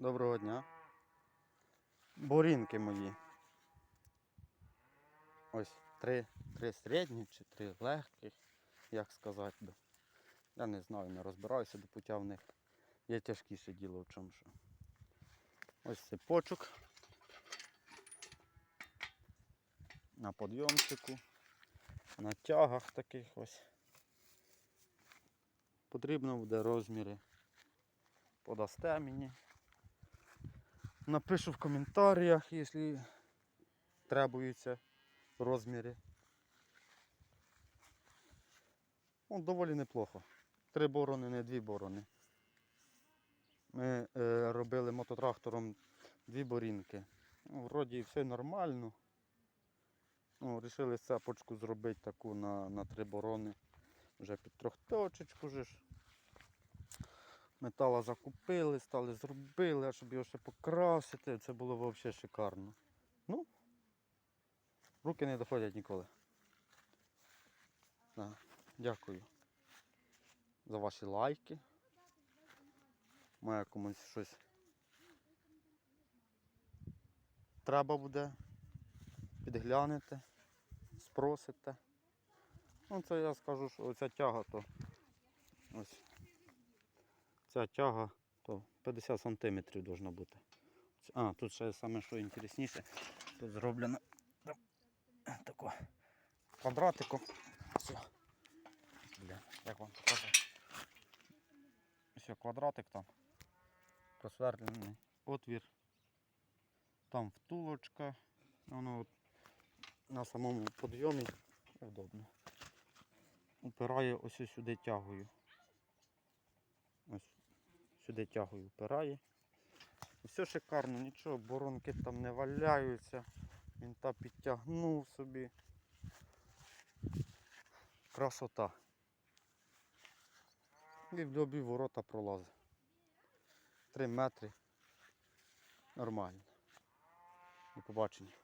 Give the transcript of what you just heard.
Доброго дня. Борінки мої. Ось три, три середні чи три легких, як сказати би. Я не знаю, не розбираюся до пуття в них. Є тяжкіше діло в чому що. Ось цепочок. На подйомчику, на тягах таких ось. Потрібно буде розміри. Подасте мені. Напишу в коментарях, якщо требуються розміри. Ну, доволі неплохо. Три борони, не дві борони. Ми е, робили мототрактором дві борінки. Ну, вроді все нормально. Ну, рішили цепочку зробити таку на, на три борони. Вже під трьохточечку ж. Метала закупили, стали зробили, а щоб його ще покрасити, це було взагалі шикарно. Ну, руки не доходять ніколи. Да. Дякую за ваші лайки. Має комусь щось треба буде, підглянете, спросите. Ну це я скажу, що оця тяга то ось ця тяга то 50 сантиметрів должна бути. А, тут ще саме що інтересніше, тут зроблено так, тако квадратиком. Все. Бля, як вам показати? Все, квадратик там. Просверлений отвір. Там втулочка. Воно от на самому підйомі удобно. Упирає ось сюди тягою. Сюди тягою впирає. Все шикарно, нічого, боронки там не валяються. Він та підтягнув собі. Красота. І в любі ворота пролазить. Три метри. Нормально. До побачення.